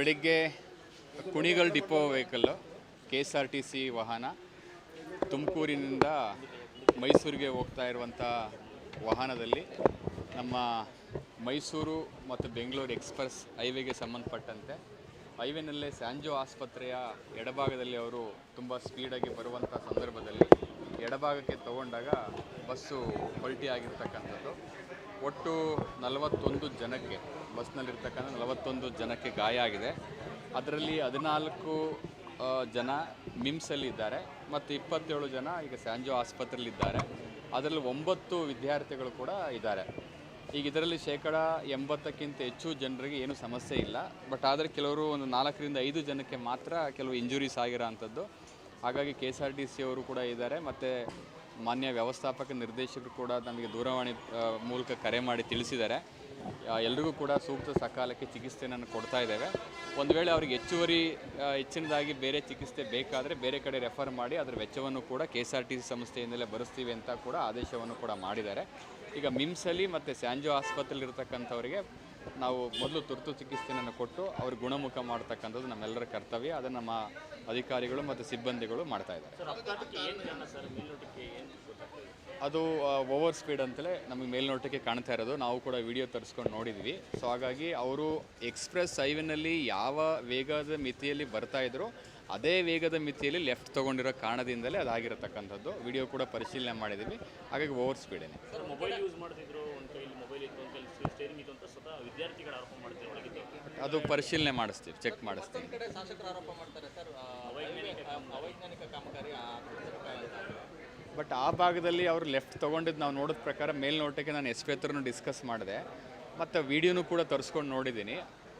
ಬೆಳಿಗ್ಗೆ Kunigal depot vehicle K S R T C ವಾಹನ, ತುಮಕೂರಿನಿಂದ ಮೈಸೂರಿಗೆ ಹೋಗ್ತಾ ಇರುವಂಥ ವಾಹನದಲ್ಲಿ ನಮ್ಮ ಮೈಸೂರು ಮತ್ತು ಬೆಂಗಳೂರು ಎಕ್ಸ್ಪ್ರೆಸ್ ಹೈವೇಗೆ ಸಂಬಂಧಪಟ್ಟಂತೆ ಹೈವೇನಲ್ಲೇ ಸ್ಯಾಂಜೋ ಆಸ್ಪತ್ರೆಯ ಎಡಭಾಗದಲ್ಲಿ ಅವರು ತುಂಬ ಸ್ಪೀಡಾಗಿ ಬರುವಂಥ ಸಂದರ್ಭದಲ್ಲಿ ಎಡಭಾಗಕ್ಕೆ ತಗೊಂಡಾಗ ಬಸ್ಸು ಪಲ್ಟಿ ಆಗಿರ್ತಕ್ಕಂಥದ್ದು ಒಟ್ಟು ನಲವತ್ತೊಂದು ಜನಕ್ಕೆ, ಬಸ್ನಲ್ಲಿರ್ತಕ್ಕಂಥ ನಲವತ್ತೊಂದು ಜನಕ್ಕೆ ಗಾಯ ಆಗಿದೆ. ಅದರಲ್ಲಿ ಹದಿನಾಲ್ಕು ಜನ ಮಿಮ್ಸಲ್ಲಿದ್ದಾರೆ ಮತ್ತು ಇಪ್ಪತ್ತೇಳು ಜನ ಈಗ ಸ್ಯಾಂಜೋ ಆಸ್ಪತ್ರೆಯಲ್ಲಿದ್ದಾರೆ. ಅದರಲ್ಲಿ ಒಂಬತ್ತು ವಿದ್ಯಾರ್ಥಿಗಳು ಕೂಡ ಇದ್ದಾರೆ. ಈಗ ಇದರಲ್ಲಿ ಶೇಕಡ ಎಂಬತ್ತಕ್ಕಿಂತ ಹೆಚ್ಚು ಜನರಿಗೆ ಏನು ಸಮಸ್ಯೆ ಇಲ್ಲ. ಬಟ್ ಆದರೆ ಕೆಲವರು ಒಂದು ನಾಲ್ಕರಿಂದ ಐದು ಜನಕ್ಕೆ ಮಾತ್ರ ಕೆಲವು ಇಂಜುರೀಸ್ ಆಗಿರೋ ಅಂಥದ್ದು ಹಾಗಾಗಿ K S R T C ಅವರು ಕೂಡ ಇದ್ದಾರೆ. ಮತ್ತು ಮಾನ್ಯ ವ್ಯವಸ್ಥಾಪಕ ನಿರ್ದೇಶಕರು ಕೂಡ ನಮಗೆ ದೂರವಾಣಿ ಮೂಲಕ ಕರೆ ಮಾಡಿ ತಿಳಿಸಿದ್ದಾರೆ. ಎಲ್ರಿಗೂ ಕೂಡ ಸೂಕ್ತ ಸಕಾಲಕ್ಕೆ ಚಿಕಿತ್ಸೆಯನ್ನು ಕೊಡ್ತಾ ಇದ್ದೇವೆ. ಒಂದು ವೇಳೆ ಅವರಿಗೆ ಹೆಚ್ಚುವರಿ ಹೆಚ್ಚಿನದಾಗಿ ಬೇರೆ ಚಿಕಿತ್ಸೆ ಬೇಕಾದರೆ ಬೇರೆ ಕಡೆ ರೆಫರ್ ಮಾಡಿ ಅದರ ವೆಚ್ಚವನ್ನು ಕೂಡ K S R T C ಸಂಸ್ಥೆಯಿಂದಲೇ ಬರೆಸ್ತೀವಿ ಅಂತ ಕೂಡ ಆದೇಶವನ್ನು ಕೂಡ ಮಾಡಿದ್ದಾರೆ. ಈಗ ಮಿಮ್ಸಲ್ಲಿ ಮತ್ತು ಸ್ಯಾಂಜೋ ಆಸ್ಪತ್ರೆಯಲ್ಲಿರ್ತಕ್ಕಂಥವರಿಗೆ ನಾವು ಮೊದಲು ತುರ್ತು ಚಿಕಿತ್ಸೆಯನ್ನು ಕೊಟ್ಟು ಅವ್ರ ಗುಣಮುಖ ಮಾಡ್ತಕ್ಕಂಥದ್ದು ನಮ್ಮೆಲ್ಲರ ಕರ್ತವ್ಯ. ಅದನ್ನು ನಮ್ಮ ಅಧಿಕಾರಿಗಳು ಮತ್ತು ಸಿಬ್ಬಂದಿಗಳು ಮಾಡ್ತಾ ಇದ್ದಾರೆ. ಅದು ಓವರ್ ಸ್ಪೀಡ್ ಅಂತಲೇ ನಮಗೆ ಮೇಲ್ನೋಟಕ್ಕೆ ಕಾಣ್ತಾ ಇರೋದು. ನಾವು ಕೂಡ ವಿಡಿಯೋ ತರಿಸ್ಕೊಂಡು ನೋಡಿದ್ವಿ. ಸೊ ಹಾಗಾಗಿ ಅವರು ಎಕ್ಸ್ಪ್ರೆಸ್ ಹೈವೇನಲ್ಲಿ ಯಾವ ವೇಗದ ಮಿತಿಯಲ್ಲಿ ಬರ್ತಾ ಇದ್ರು ಅದೇ ವೇಗದ ಮಿತಿಯಲ್ಲಿ ಲೆಫ್ಟ್ ತೊಗೊಂಡಿರೋ ಕಾರಣದಿಂದಲೇ ಅದಾಗಿರತಕ್ಕಂಥದ್ದು. ವಿಡಿಯೋ ಕೂಡ ಪರಿಶೀಲನೆ ಮಾಡಿದ್ದೀವಿ ಹಾಗಾಗಿ ಓವರ್ ಸ್ಪೀಡೇನೆ ಸರ್ ಮೊಬೈಲ್ ಯೂಸ್ ಮಾಡ್ತಿದ್ರು ಒಂದು ಕೈಲಿ ಮೊಬೈಲ್ ಇತ್ತು ಒಂದು ಕೈಲಿ ಸ್ಟೇರಿಂಗ್ ಇತ್ತು ಅಂತ ಸ್ವತಃ ವಿದ್ಯಾರ್ಥಿಗಳು ಆರೋಪ ಮಾಡ್ತಿದ್ರು ಒಳಗಿದ್ದು. ಅದು ಪರಿಶೀಲನೆ ಮಾಡಿಸ್ತೀವಿ ಚೆಕ್ ಮಾಡಿಸ್ತೀವಿ. ಬಟ್ ಆ ಭಾಗದಲ್ಲಿ ಅವರು ಲೆಫ್ಟ್ ತೊಗೊಂಡಿದ್ದು ನಾವು ನೋಡಿದ ಪ್ರಕಾರ ಮೇಲ್ನೋಟಕ್ಕೆ ನಾನು ಎಸ್ ಪಿ ಹತ್ರನೂ ಡಿಸ್ಕಸ್ ಮಾಡಿದೆ. ಮತ್ತು ವಿಡಿಯೋನೂ ಕೂಡ ತರಿಸ್ಕೊಂಡು ನೋಡಿದ್ದೀನಿ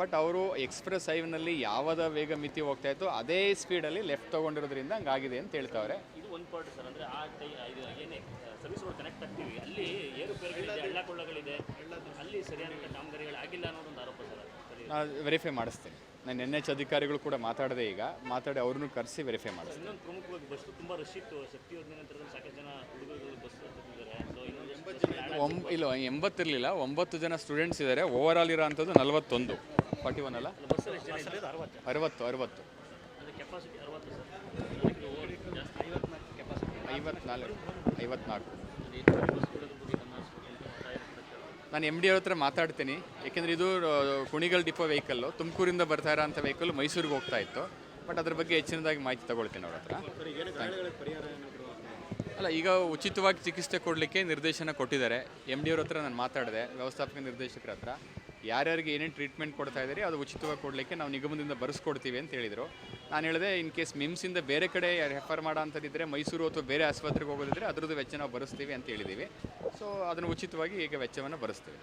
ಬಟ್ ಅವರು ಎಕ್ಸ್ಪ್ರೆಸ್ ಹೈವ್ನಲ್ಲಿ ಯಾವದ ವೇಗ ಮಿತಿ ಹೋಗ್ತಾ ಇತ್ತು ಅದೇ ಸ್ಪೀಡಲ್ಲಿ ಲೆಫ್ಟ್ ತೊಗೊಂಡಿರೋದ್ರಿಂದ ಹಂಗಾಗಿದೆ ಅಂತ ಹೇಳ್ತಾವ್ರೆ. ಇದು ಒಂದು ಪಾರ್ಟ್ ಸರ್ ಅಂದರೆ ಆ ಟೈ ಇದು ಏನೇ ಸರ್ವಿಸ್ ರೋಡ್ ಕನೆಕ್ಟ್ ಆಗ್ತೀವಿ. ಅಲ್ಲಿ ಏರುಪೇರುಗಳಿದೆ ಅಲ್ಲಿ ಸರಿಯಾದ ಕಾಮಗಾರಿಗಳು ಆಗಿಲ್ಲ ಅನ್ನೋದೊಂದು ಆರೋಪ ಸರ್ ವೆರಿಫೈ ಮಾಡಿಸ್ತೀನಿ. ನಾನು ಎನ್ ಎಚ್ ಅಧಿಕಾರಿಗಳು ಕೂಡ ಮಾತಾಡದೆ ಈಗ ಮಾತಾಡಿ ಅವ್ರನ್ನೂ ಕರೆಸಿ ವೆರಿಫೈ ಮಾಡಿ ಇನ್ನೊಂದು ಪ್ರಮುಖವಾಗಿ ಬಸ್ ತುಂಬ ರಶ್ ಇತ್ತು ಶಕ್ತಿ ಯೋಜನೆ ನಂತರದಲ್ಲಿ ಸಾಕಷ್ಟು ಜನ ಹುಡುಗರು ಬಸ್ ಹತ್ತಿದ್ದಾರೆ. ಸೊ ಇನ್ನೊಂದು ಒಂ ಇಲ್ಲ ಎಂಬತ್ತಿರಲಿಲ್ಲ ಒಂಬತ್ತು ಜನ ಸ್ಟೂಡೆಂಟ್ಸ್ ಇದ್ದಾರೆ. ಓವರ್ ಆಲ್ ಇರೋ ಅಂಥದ್ದು ನಲವತ್ತೊಂದು ಫಾರ್ಟಿ ಒನ್ ಅಲ್ಲ ಅರವತ್ತು. ಅರವತ್ತು ಐವತ್ನಾಲ್ಕು. ಅಂದರೆ ನಾನು ಎಂ ಡಿ ಅವ್ರ ಹತ್ರ ಮಾತಾಡ್ತೀನಿ. ಯಾಕೆಂದರೆ ಇದು ಕುಣಿಗಲ್ ಡಿಪೋ ವೆಹಿಕಲ್ಲು. ತುಮಕೂರಿಂದ ಬರ್ತಾ ಇರೋಂಥ ವೆಹಿಕಲ್ ಮೈಸೂರಿಗೆ ಹೋಗ್ತಾ ಇತ್ತು. ಬಟ್ ಅದ್ರ ಬಗ್ಗೆ ಹೆಚ್ಚಿನದಾಗಿ ಮಾಹಿತಿ ತಗೊಳ್ತೀನಿ ಅವ್ರ ಹತ್ರ. ಅಲ್ಲ ಈಗ ಉಚಿತವಾಗಿ ಚಿಕಿತ್ಸೆ ಕೊಡಲಿಕ್ಕೆ ನಿರ್ದೇಶನ ಕೊಟ್ಟಿದ್ದಾರೆ. ಎಂ ಡಿ ಅವ್ರ ಹತ್ರ ನಾನು ಮಾತಾಡಿದೆ ವ್ಯವಸ್ಥಾಪಕ ನಿರ್ದೇಶಕರ ಹತ್ರ. ಯಾರ್ಯಾರಿಗೆ ಏನೇನು ಟ್ರೀಟ್ಮೆಂಟ್ ಕೊಡ್ತಾ ಇದ್ದಾರೆ, ಅದು ಉಚಿತವಾಗಿ ಕೊಡಲಿಕ್ಕೆ ನಾವು ನಿಗಮದಿಂದ ಬರೆಸ್ಕೊಡ್ತೀವಿ ಅಂತ ಹೇಳಿದರು. ನಾನು ಹೇಳಿದೆ ಇನ್ ಕೇಸ್ ಮಿಮ್ಸಿಂದ ಬೇರೆ ಕಡೆ ರೆಫರ್ ಮಾಡೋ ಅಂಥದ್ದಿದ್ರೆ ಮೈಸೂರು ಅಥವಾ ಬೇರೆ ಆಸ್ಪತ್ರೆಗೆ ಹೋಗೋದಿದ್ರೆ ಅದರದ್ದು ವೆಚ್ಚ ನಾವು ಭರಿಸ್ತೀವಿ ಅಂತ ಹೇಳಿದ್ದೀವಿ ಸೊ ಅದನ್ನು ಉಚಿತವಾಗಿ ಈಗ ವೆಚ್ಚವನ್ನು ಭರಿಸ್ತೀವಿ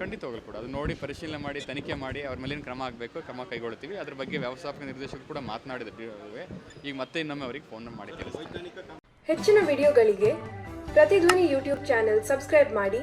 ಖಂಡಿತವಾಗಲು ಕೂಡ. ಅದು ನೋಡಿ ಪರಿಶೀಲನೆ ಮಾಡಿ, ತನಿಖೆ ಮಾಡಿ, ಅವ್ರ ಮೇಲಿನ ಕ್ರಮ ಆಗಬೇಕು, ಕ್ರಮ ಕೈಗೊಳ್ತೀವಿ. ಅದ್ರ ಬಗ್ಗೆ ವ್ಯವಸ್ಥಾಪಕ ನಿರ್ದೇಶಕರು ಕೂಡ ಮಾತನಾಡಿದ್ರು ಈಗ ಮತ್ತೆ ಇನ್ನೊಮ್ಮೆ ಅವರಿಗೆ ಫೋನ್ ಮಾಡಿ ಹೆಚ್ಚಿನ ವಿಡಿಯೋಗಳಿಗೆ ಪ್ರತಿಧ್ವನಿ ಯೂಟ್ಯೂಬ್ ಚಾನೆಲ್ ಸಬ್ಸ್ಕ್ರೈಬ್ ಮಾಡಿ.